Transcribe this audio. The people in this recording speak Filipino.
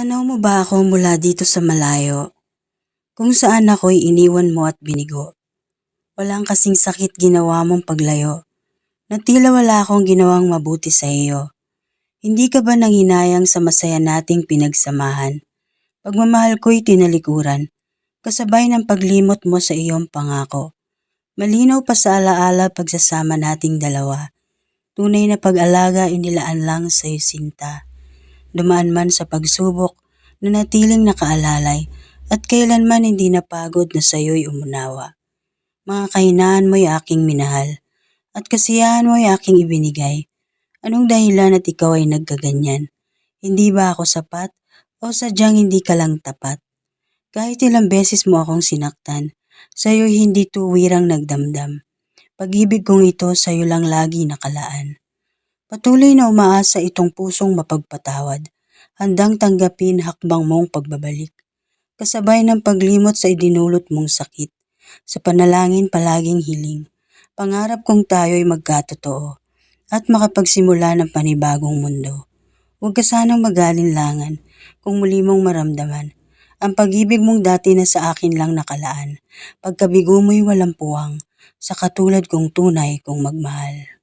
Tanaw mo ba ako mula dito sa malayo? Kung saan ako'y iniwan mo at binigo. Walang kasing sakit ginawa mong paglayo. Na tila wala akong ginawang mabuti sa iyo. Hindi ka ba nanginayang sa masaya nating pinagsamahan? Pagmamahal ko'y tinalikuran, kasabay ng paglimot mo sa iyong pangako. Malinaw pa sa alaala pagsasama nating dalawa. Tunay na pag-alaga inilaan lang sa iyo sinta. Dumaan man sa pagsubok, nanatiling nakaalalay at kailanman hindi napagod na sa iyo'y umunawa. Mga kahinaan mo'y aking minahal at kasiyahan mo'y aking ibinigay. Anong dahilan at ikaw ay nagkaganyan? Hindi ba ako sapat o sadyang hindi ka lang tapat? Kahit ilang beses mo akong sinaktan, sa'yo'y hindi tuwirang nagdamdam. Pag-ibig kong ito sa'yo lang lagi nakalaan. Patuloy na umaasa itong pusong mapagpatawad, handang tanggapin hakbang mong pagbabalik. Kasabay ng paglimot sa idinulot mong sakit, sa panalangin palaging hiling. Pangarap kong tayo'y magkatotoo at makapagsimula ng panibagong mundo. Huwag ka sanang magalinlangan kung muli mong maramdaman ang pag-ibig mong dati na sa akin lang nakalaan. Pagkabigo mo'y walang puwang, sa katulad kong tunay kong magmahal.